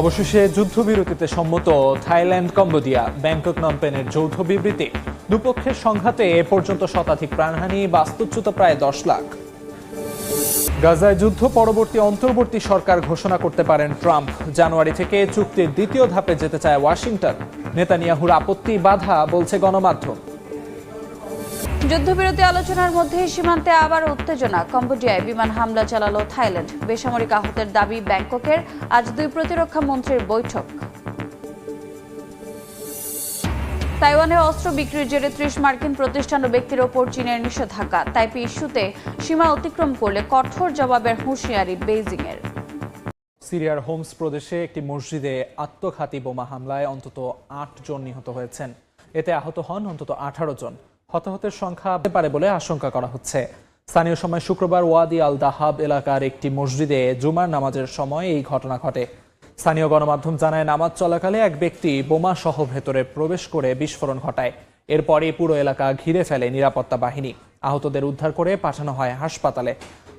অবশেষে যুদ্ধবিরতিতে সম্মত Thailand, Cambodia, Bangkok নমপেনের যৌথ বিবৃতি। দুপক্ষের সংঘাতে এ পর্যন্ত শতাধিক প্রাণহানি, বাস্তুচ্যুত প্রায় দশ লাখ। গাজায় যুদ্ধ পরবর্তী অন্তর্বর্তী সরকার ঘোষণা করতে পারেন ট্রাম্প। জানুয়ারি থেকে চুক্তির দ্বিতীয় ধাপে যেতে চায় ওয়াশিংটন। নেতানিয়াহুর আপত্তি বাধা বলছে গণমাধ্যম। যুদ্ধবিরতি আলোচনার মধ্যে সীমান্তে আবার উত্তেজনা। কম্বোডিয়ায় বিমান হামলা চালালো থাইল্যান্ড। বেসামরিক আহতের দাবি ব্যাংককের। আজ দুই প্রতিরক্ষা মন্ত্রীর বৈঠক। তাইওয়ানে অস্ত্র বিক্রির জেরে ত্রিশ মার্কিন প্রতিষ্ঠান ও ব্যক্তির ওপর চীনের নিষেধাজ্ঞা। তাইপি ইস্যুতে সীমা অতিক্রম করলে কঠোর জবাবের হুঁশিয়ারি বেইজিংয়ের। সিরিয়ার হোমস প্রদেশে একটি মসজিদে আত্মঘাতী বোমা হামলায় অন্তত আট জন নিহত হয়েছেন। এতে আহত হন অন্তত আঠারো জন। হতাহতের সংখ্যা পারে বলে আশঙ্কা করা হচ্ছে। স্থানীয় সময় শুক্রবার ওয়াদি আল দাহাব এলাকার একটি মসজিদে জুমার নামাজের সময় এই ঘটনা ঘটে। স্থানীয় গণমাধ্যম জানায়, নামাজ চলাকালে এক ব্যক্তি বোমা সহ ভেতরে প্রবেশ করে বিস্ফোরণ ঘটায়। এরপরই পুরো এলাকা ঘিরে ফেলে নিরাপত্তা বাহিনী। আহতদের উদ্ধার করে পাঠানো হয় হাসপাতালে।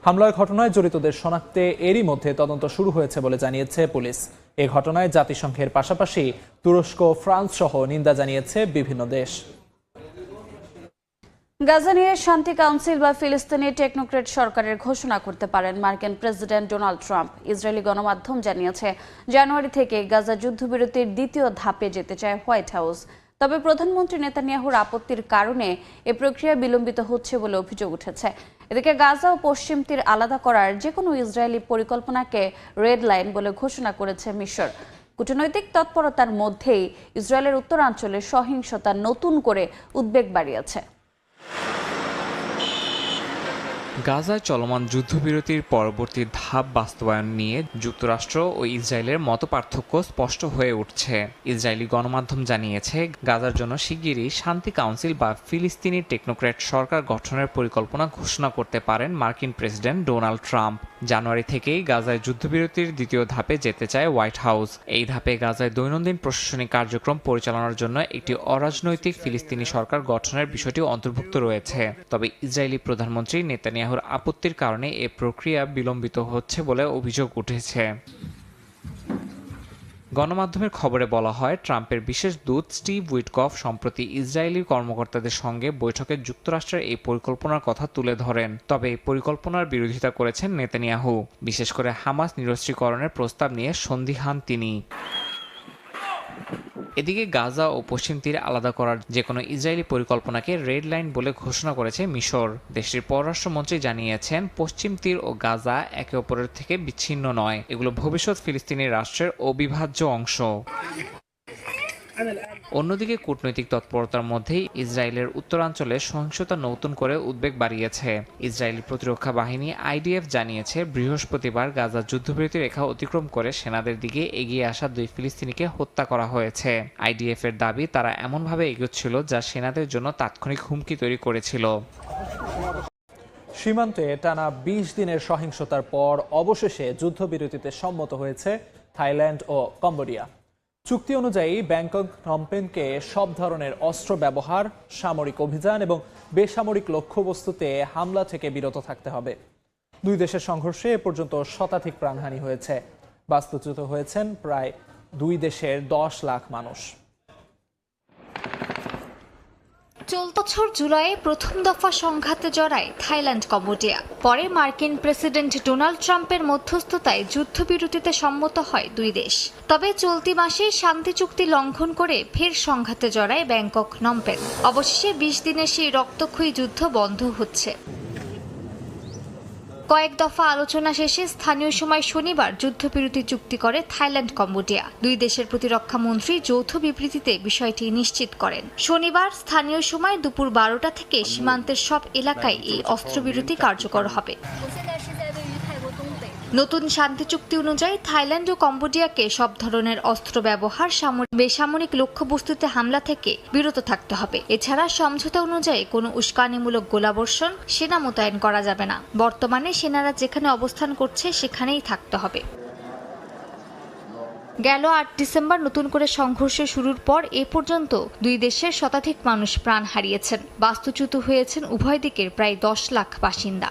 হামলার ঘটনায় জড়িতদের শনাক্তে এরই মধ্যে তদন্ত শুরু হয়েছে বলে জানিয়েছে পুলিশ। এ ঘটনায় জাতিসংঘের পাশাপাশি তুরস্ক ফ্রান্স সহ নিন্দা জানিয়েছে বিভিন্ন দেশ। গাজা নিয়ে শান্তি কাউন্সিল বা ফিলিস্তিনি টেকনোক্রেট সরকারের ঘোষণা করতে পারেন মার্কিন প্রেসিডেন্ট ডোনাল্ড ট্রাম্প। ইসরায়েলি গণমাধ্যম জানিয়েছে, জানুয়ারি থেকে গাজা যুদ্ধবিরতির দ্বিতীয় ধাপে যেতে চায় হোয়াইট হাউস। তবে প্রধানমন্ত্রী নেতানিয়াহুর আপত্তির কারণে এ প্রক্রিয়া বিলম্বিত হচ্ছে বলে অভিযোগ উঠেছে। এদিকে গাজা ও পশ্চিম তীর আলাদা করার যে কোনো ইসরায়েলি পরিকল্পনাকে রেড লাইন বলে ঘোষণা করেছে মিশর। কূটনৈতিক তৎপরতার মধ্যেই ইসরায়েলের উত্তরাঞ্চলে সহিংসতা নতুন করে উদ্বেগ বাড়িয়েছে। গাজায় চলমান যুদ্ধবিরতির পরবর্তী ধাপ বাস্তবায়ন নিয়ে যুক্তরাষ্ট্র ও ইসরায়েলের মত পার্থক্য স্পষ্ট হয়ে উঠছে। ইসরায়েলি গণমাধ্যম জানিয়েছে, গাজার জন্য শিগগিরই শান্তি কাউন্সিল বা ফিলিস্তিনি টেকনোক্র্যাট সরকার গঠনের পরিকল্পনা ঘোষণা করতে পারেন মার্কিন প্রেসিডেন্ট ডোনাল্ড ট্রাম্প। জানুয়ারি থেকেই গাজায় যুদ্ধবিরতির দ্বিতীয় ধাপে যেতে চায় হোয়াইট হাউস। এই ধাপে গাজায় দৈনন্দিন প্রশাসনিক কার্যক্রম পরিচালনার জন্য একটি অরাজনৈতিক ফিলিস্তিনি সরকার গঠনের বিষয়টি অন্তর্ভুক্ত রয়েছে। তবে ইসরায়েলি প্রধানমন্ত্রী নেতানিয়াহুর আপত্তির কারণে এ প্রক্রিয়া বিলম্বিত হচ্ছে বলে অভিযোগ উঠেছে। গণমাধ্যমের খবরে বলা হয়, ট্রাম্পের বিশেষ দূত স্টিভ উইটকফ সম্প্রতি ইসরায়েলি কর্মকর্তাদের সঙ্গে বৈঠকে যুক্তরাষ্ট্রের এই পরিকল্পনার কথা তুলে ধরেন। তবে এই পরিকল্পনার বিরোধিতা করেছেন নেতানিয়াহু। বিশেষ করে হামাস নিরস্ত্রীকরণের প্রস্তাব নিয়ে সন্দিহান তিনি। এদিকে গাজা ও পশ্চিম তীর আলাদা করার যে কোনো ইসরায়েলি পরিকল্পনাকে রেড লাইন বলে ঘোষণা করেছে মিশর। দেশটির পররাষ্ট্রমন্ত্রী জানিয়েছেন, পশ্চিম তীর ও গাজা একে অপরের থেকে বিচ্ছিন্ন নয়। এগুলো ভবিষ্যৎ ফিলিস্তিনি রাষ্ট্রের অবিভাজ্য অংশ। অন্যদিকে কূটনৈতিক তৎপরতার মধ্যেই ইসরায়েলের উত্তরাঞ্চলে সহিংসতা নতুন করে উদ্বেগ বাড়িয়েছে। ইসরায়েলি প্রতিরক্ষা বাহিনী আইডিএফ জানিয়েছে, বৃহস্পতিবার গাজা যুদ্ধবিরতি রেখা অতিক্রম করে সেনাদের দিকে এগিয়ে আসা দুই ফিলিস্তিনিকে হত্যা করা হয়েছে। আইডিএফ এর দাবি, তারা এমনভাবে এগোচ্ছিল যা সেনাদের জন্য তাৎক্ষণিক হুমকি তৈরি করেছিল। সীমান্তে টানা বিশ দিনের সহিংসতার পর অবশেষে যুদ্ধবিরতিতে সম্মত হয়েছে থাইল্যান্ড ও কম্বোডিয়া। চুক্তি অনুযায়ী ব্যাংকক নমপেনকে সব ধরনের অস্ত্র ব্যবহার, সামরিক অভিযান এবং বেসামরিক লক্ষ্যবস্তুতে হামলা থেকে বিরত থাকতে হবে। দুই দেশের সংঘর্ষে এ পর্যন্ত শতাধিক প্রাণহানি হয়েছে। বাস্তুচ্যুত হয়েছেন প্রায় দুই দেশের দশ লাখ মানুষ। চলতি বছর জুলাইয়ে প্রথম দফা সংঘাতে জড়ায় থাইল্যান্ড কম্বোডিয়া। পরে মার্কিন প্রেসিডেন্ট ডোনাল্ড ট্রাম্পের মধ্যস্থতায় যুদ্ধবিরতিতে সম্মত হয় দুই দেশ। তবে চলতি মাসে শান্তি চুক্তি লঙ্ঘন করে ফের সংঘাতে জড়ায় ব্যাংকক নম্পেন অবশেষে বিশ দিনের সেই রক্তক্ষয়ী যুদ্ধ বন্ধ হচ্ছে। কয়েক দফা আলোচনা শেষে স্থানীয় সময় শনিবার যুদ্ধবিরতি চুক্তি করে থাইল্যান্ড, কম্বোডিয়া। দুই দেশের প্রতিরক্ষা মন্ত্রী যৌথ বিবৃতিতে বিষয়টি নিশ্চিত করেন। শনিবার স্থানীয় সময় দুপুর বারোটা থেকে সীমান্তের সব এলাকায় এই অস্ত্রবিরতি কার্যকর হবে। নতুন শান্তি চুক্তি অনুযায়ী থাইল্যান্ড ও কম্বোডিয়াকে সব ধরনের অস্ত্র ব্যবহার বেসামরিক লক্ষ্যবস্তুতে হামলা থেকে বিরত থাকতে হবে। এছাড়া সমঝোতা অনুযায়ী কোনো উস্কানিমূলক গোলাবর্ষণ, সেনা মোতায়েন করা যাবে না। বর্তমানে সেনারা যেখানে অবস্থান করছে, সেখানেই থাকতে হবে। গেল আট ডিসেম্বর নতুন করে সংঘর্ষ শুরুর পর এ পর্যন্ত দুই দেশের শতাধিক মানুষ প্রাণ হারিয়েছেন। বাস্তুচ্যুত হয়েছেন উভয় দিকের প্রায় দশ লাখ বাসিন্দা।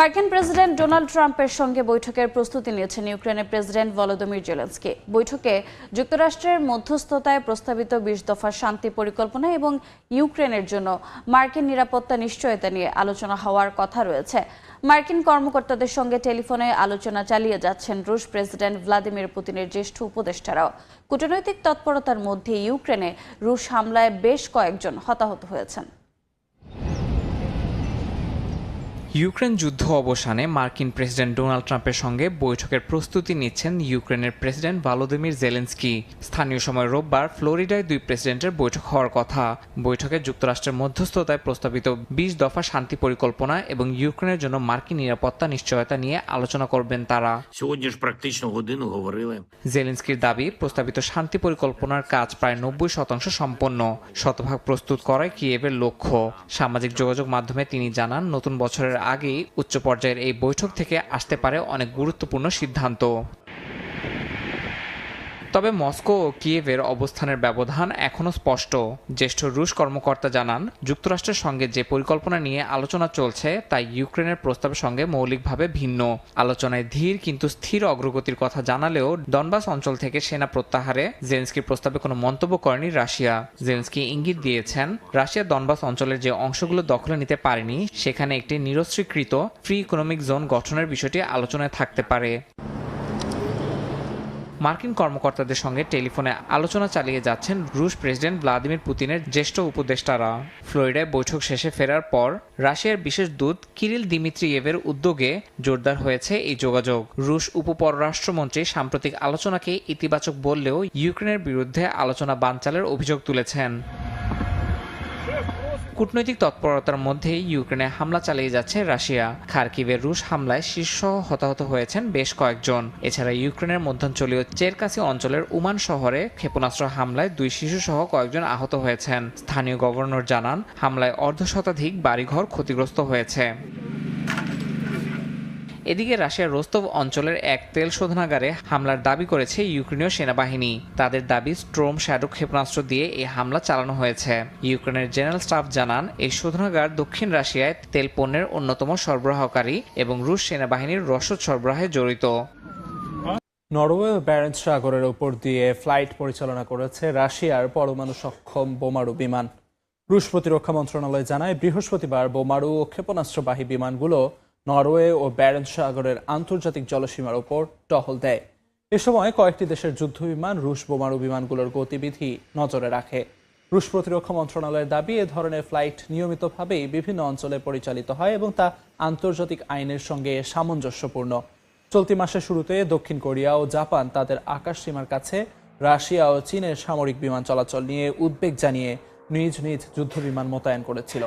মার্কিন প্রেসিডেন্ট ডোনাল্ড ট্রাম্পের সঙ্গে বৈঠকের প্রস্তুতি নিয়েছেন ইউক্রেনের প্রেসিডেন্ট ভলোদিমির জেলেন্সকি। বৈঠকে যুক্তরাষ্ট্রের মধ্যস্থতায় প্রস্তাবিত বিশ দফা শান্তি পরিকল্পনা এবং ইউক্রেনের জন্য মার্কিন নিরাপত্তা নিশ্চয়তা নিয়ে আলোচনা হওয়ার কথা রয়েছে। মার্কিন কর্মকর্তাদের সঙ্গে টেলিফোনে আলোচনা চালিয়ে যাচ্ছেন রুশ প্রেসিডেন্ট ভ্লাদিমির পুতিনের জ্যেষ্ঠ উপদেষ্টারাও। কূটনৈতিক তৎপরতার মধ্যে ইউক্রেনে রুশ হামলায় বেশ কয়েকজন হতাহত হয়েছেন। ইউক্রেন যুদ্ধ অবসানে মার্কিন প্রেসিডেন্ট ডোনাল্ড ট্রাম্পের সঙ্গে বৈঠকের প্রস্তুতি নিচ্ছেন ইউক্রেনের প্রেসিডেন্ট ভালোদিমির জেলেন্সকি। স্থানীয় সময় রোববার ফ্লোরিডায় দুই প্রেসিডেন্টের বৈঠক হওয়ার কথা। বৈঠকে যুক্তরাষ্ট্রের মধ্যস্থতায় প্রস্তাবিত বিশ দফা শান্তি পরিকল্পনা এবং ইউক্রেনের জন্য মার্কিন নিরাপত্তা নিশ্চয়তা নিয়ে আলোচনা করবেন তারা। জেলেন্সকির দাবি প্রস্তাবিত শান্তি পরিকল্পনার কাজ প্রায় নব্বই শতাংশ সম্পন্ন। শতভাগ প্রস্তুত করায় কিয়েভের লক্ষ্য। সামাজিক যোগাযোগ মাধ্যমে তিনি জানান নতুন বছরের আগেই উচ্চ পর্যায়ের এই বৈঠক থেকে আসতে পারে অনেক গুরুত্বপূর্ণ সিদ্ধান্ত। তবে মস্কো ও কিয়েভের অবস্থানের ব্যবধান এখনও স্পষ্ট। জ্যেষ্ঠ রুশ কর্মকর্তা জানান, যুক্তরাষ্ট্রের সঙ্গে যে পরিকল্পনা নিয়ে আলোচনা চলছে, তা ইউক্রেনের প্রস্তাবের সঙ্গে মৌলিকভাবে ভিন্ন। আলোচনায় ধীর কিন্তু স্থির অগ্রগতির কথা জানালেও ডনবাস অঞ্চল থেকে সেনা প্রত্যাহারে জেলেন্সকির প্রস্তাবে কোনো মন্তব্য করেনি রাশিয়া। জেলেন্সকি ইঙ্গিত দিয়েছেন, রাশিয়া ডনবাস অঞ্চলের যে অংশগুলো দখলে নিতে পারেনি, সেখানে একটি নিরস্ত্রীকৃত ফ্রি ইকোনমিক জোন গঠনের বিষয়টি আলোচনায় থাকতে পারে। মার্কিন কর্মকর্তাদের সঙ্গে টেলিফোনে আলোচনা চালিয়ে যাচ্ছেন রুশ প্রেসিডেন্ট ভ্লাদিমির পুতিনের জ্যেষ্ঠ উপদেষ্টারা। ফ্লোরিডায় বৈঠক শেষে ফেরার পর রাশিয়ার বিশেষ দূত কিরিল দিমিত্রিয়েভের উদ্যোগে জোরদার হয়েছে এই যোগাযোগ। রুশ উপপররাষ্ট্রমন্ত্রী সাম্প্রতিক আলোচনাকে ইতিবাচক বললেও ইউক্রেনের বিরুদ্ধে আলোচনা বানচালের অভিযোগ তুলেছেন। কূটনৈতিক তৎপরতার মধ্যেই ইউক্রেনে হামলা চালিয়ে যাচ্ছে রাশিয়া। খার্কিভের রুশ হামলায় শীর্ষ হতাহত হয়েছেন বেশ কয়েকজন। এছাড়া ইউক্রেনের মধ্যাঞ্চলীয় চেরকাসি অঞ্চলের উমান শহরে ক্ষেপণাস্ত্র হামলায় দুই শিশুসহ কয়েকজন আহত হয়েছেন। স্থানীয় গভর্নর জানান, হামলায় অর্ধশতাধিক বাড়িঘর ক্ষতিগ্রস্ত হয়েছে। এদিকে রাশিয়ার রোস্তভ অঞ্চলের এক তেল শোধনাগারে হামলার দাবি করেছে ইউক্রেনীয় সেনাবাহিনী। তাদের দাবি, স্ট্রোম শ্যাডো ক্ষেপণাস্ত্র দিয়ে এই হামলা চালানো হয়েছে। ইউক্রেনের জেনারেল স্টাফ জানান, এই শোধনাগার দক্ষিণ রাশিয়ায় তেল পণ্যের অন্যতম সরবরাহকারী এবং রুশ সেনাবাহিনীর রসদ সরবরাহে জড়িত। নরওয়ে ব্যারেন্স সাগরের উপর দিয়ে ফ্লাইট পরিচালনা করেছে রাশিয়ার পরমাণু সক্ষম বোমারু বিমান। রুশ প্রতিরক্ষা মন্ত্রণালয় জানায়, বৃহস্পতিবার বোমারু ও ক্ষেপণাস্ত্রবাহী বিমানগুলো নরওয়ে ও ব্যারেন্স সাগরের আন্তর্জাতিক জলসীমার ওপর টহল দেয়। এ সময় কয়েকটি দেশের যুদ্ধবিমান রুশ বোমারু বিমানগুলোর গতিবিধি নজরে রাখে। রুশ প্রতিরক্ষা মন্ত্রণালয়ের দাবি, এ ধরনের ফ্লাইট নিয়মিতভাবেই বিভিন্ন অঞ্চলে পরিচালিত হয় এবং তা আন্তর্জাতিক আইনের সঙ্গে সামঞ্জস্যপূর্ণ। চলতি মাসের শুরুতে দক্ষিণ কোরিয়া ও জাপান তাদের আকাশ সীমার কাছে রাশিয়া ও চীনের সামরিক বিমান চলাচল নিয়ে উদ্বেগ জানিয়ে নিজ নিজ যুদ্ধবিমান মোতায়েন করেছিল।